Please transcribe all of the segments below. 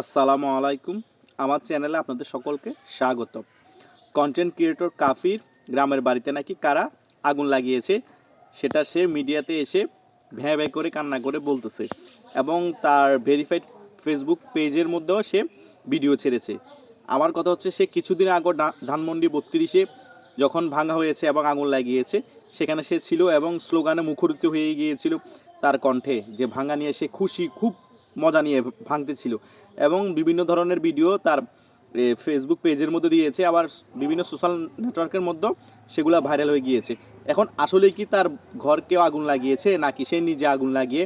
আসসালামু আলাইকুম। আমার চ্যানেলে আপনাদের সকলকে স্বাগত কন্টেন্ট ক্রিয়েটর কাফির, গ্রামের বাড়িতে নাকি কারা আগুন লাগিয়েছে, সেটা সে মিডিয়াতে এসে ভ্যাঁ ভ্যাঁ করে কান্না করে বলতেছে এবং তার ভেরিফাইড ফেসবুক পেজের মধ্যেও সে ভিডিও ছেড়েছে। আমার কথা হচ্ছে, সে কিছুদিন আগে ধানমন্ডি বত্রিশে যখন ভাঙা হয়েছে এবং আগুন লাগিয়েছে, সেখানে সে ছিল এবং স্লোগানে মুখরিত হয়ে গিয়েছিল তার কণ্ঠে। যে ভাঙা নিয়ে সে খুশি, খুব মজা নিয়ে ভাঙতেছিল। এবং বিভিন্ন ধরনের ভিডিও তার ফেসবুক পেজের মধ্যে দিয়েছে, আবার বিভিন্ন সোশ্যাল নেটওয়ার্কের মধ্যেও সেগুলো ভাইরাল হয়ে গিয়েছে। এখন আসলে কি তার ঘর কেউ আগুন লাগিয়েছে, নাকি সে নিজে আগুন লাগিয়ে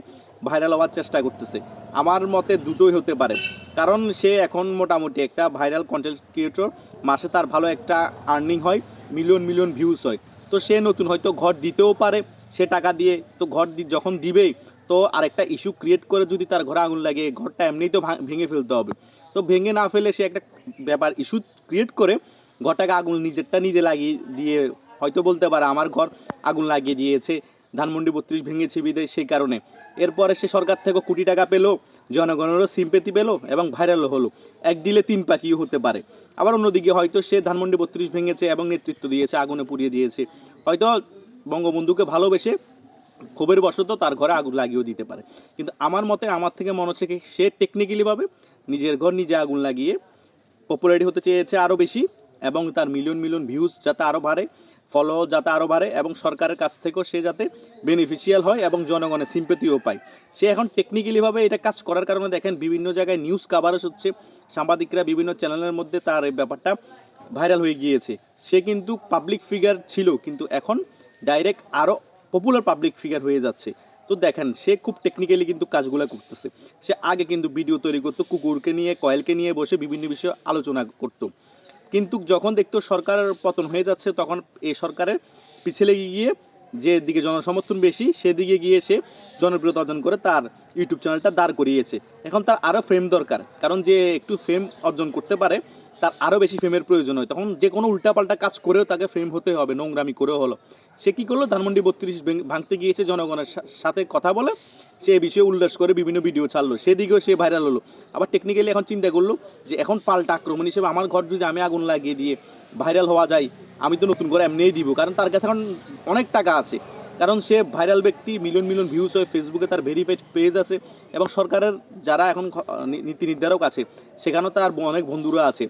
ভাইরাল হওয়ার চেষ্টা করতেছে? আমার মতে দুটোই হতে পারে। কারণ সে এখন মোটামুটি একটা ভাইরাল কন্টেন্ট ক্রিয়েটর মাসে তার ভালো একটা আর্নিং হয় মিলিয়ন মিলিয়ন ভিউজ হয়। তো সে নতুন হয়তো ঘর দিতেও পারে, সে টাকা দিয়ে, তো ঘর যখন দিবেই তো আরেকটা ইস্যু ক্রিয়েট করে যদি তার ঘরে আগুন লাগে, ঘরটা এমনিই তো ভেঙে ফেলতে হবে। তো ভেঙে না ফেলে সে একটা ব্যাপার ইস্যু ক্রিয়েট করে, ঘরটাকে আগুন নিজেরটা নিজে লাগিয়ে দিয়ে, হয়তো বলতে পারে আমার ঘর আগুন লাগিয়ে দিয়েছে, ধানমন্ডি বত্রিশ ভেঙেছে বিদেশ সেই কারণে। এরপরে সে সরকার থেকে কোটি টাকা পেল, জনগণেরও সিম্পেতি পেল এবং ভাইরালও হলো। এক ডিলে তিন পাখিও হতে পারে। আবার অন্যদিকে হয়তো সে ধানমন্ডি বত্রিশ ভেঙেছে এবং নেতৃত্ব দিয়েছে, আগুনে পুড়িয়ে দিয়েছে। হয়তো বঙ্গবন্ধুকে ভালোবেসে ক্ষোভের বশত তার ঘরে আগুন লাগিয়েও দিতে পারে। কিন্তু আমার মতে আমার থেকে মনে হচ্ছে সে টেকনিক্যালিভাবে নিজের ঘর নিজে আগুন লাগিয়ে পপুলারিটি হতে চেয়েছে আরও বেশি এবং তার মিলিয়ন মিলিয়ন ভিউজ যাতে আরও বাড়ে ফলো যাতে আরও বাড়ে এবং সরকারের কাছ থেকেও সে যাতে বেনিফিশিয়াল হয় এবং জনগণের সিম্পেতিও পায়। সে এখন টেকনিক্যালিভাবে এটা কাজ করার কারণে দেখেন বিভিন্ন জায়গায় নিউজ কাভারেজ হচ্ছে, সাংবাদিকরা বিভিন্ন চ্যানেলের মধ্যে তার এই ব্যাপারটা ভাইরাল হয়ে গিয়েছে। সে কিন্তু পাবলিক ফিগার ছিল, কিন্তু এখন ডাইরেক্ট আরও পপুলার পাবলিক ফিগার হয়ে যাচ্ছে। তো দেখেন, সে খুব টেকনিক্যালি কিন্তু কাজগুলো করতেছে। সে আগে কিন্তু ভিডিও তৈরি করতো, কুকুরকে নিয়ে, কয়েলকে নিয়ে বসে বিভিন্ন বিষয়ে আলোচনা করতো। কিন্তু যখন দেখতো সরকারের পতন হয়ে যাচ্ছে, তখন এই সরকারের পিছলে গিয়ে যে দিকে জনসমর্থন বেশি, সেদিকে গিয়ে সে জনপ্রিয়তা অর্জন করে তার ইউটিউব চ্যানেলটা দাঁড় করিয়েছে। এখন তার আরও ফ্রেম দরকার। কারণ যে একটু ফেম অর্জন করতে পারে তার আরও বেশি ফেমের প্রয়োজন হয়। তখন যে কোনো উল্টাপাল্টা কাজ করেও তাকে ফেম হতে হবে, নোংরামি করেও হলো। সে কী করল? ধানমন্ডি বত্রিশ ভাঙতে গিয়েছে, জনগণের সাথে কথা বলে, সে বিষয়ে উল্লাস করে বিভিন্ন ভিডিও ছাড়লো। সেদিকেও সে ভাইরাল হলো। আবার টেকনিক্যালি এখন চিন্তা করল যে এখন পাল্টা আক্রমণ হিসেবে আমার ঘর যদি আমি আগুন লাগিয়ে দিয়ে ভাইরাল হওয়া যায়, আমি তো নতুন করে এমনিই দিব। কারণ তার কাছে এখন অনেক টাকা আছে। কারণ সে ভাইরাল ব্যক্তি মিলিয়ন মিলিয়ন ভিউজ হয় ফেসবুকে তার ভেরিফাইড পেজ আছে এবং সরকারের যারা এখন নীতি নির্ধারক আছে, সেখানেও তার অনেক বন্ধুরা আছে।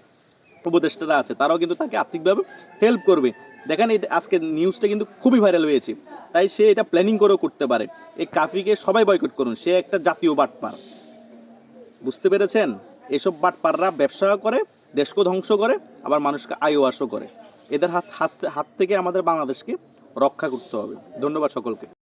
উপদেষ্টারা আছে, তারাও কিন্তু তাকে আর্থিকভাবে হেল্প করবে। দেখেন এটা আজকে নিউজটা কিন্তু খুবই ভাইরাল হয়েছে, তাই সে এটা প্ল্যানিং করেও করতে পারে। এই কাফিকে সবাই বয়কট করুন, সে একটা জাতীয় বাটপার। বুঝতে পেরেছেন? এসব বাটপাররা ব্যবসা করে, দেশকে ধ্বংস করে, আবার মানুষকে আয়ও আশও করে। এদের হাত হাত থেকে আমাদের বাংলাদেশকে রক্ষা করতে হবে। ধন্যবাদ সকলকে।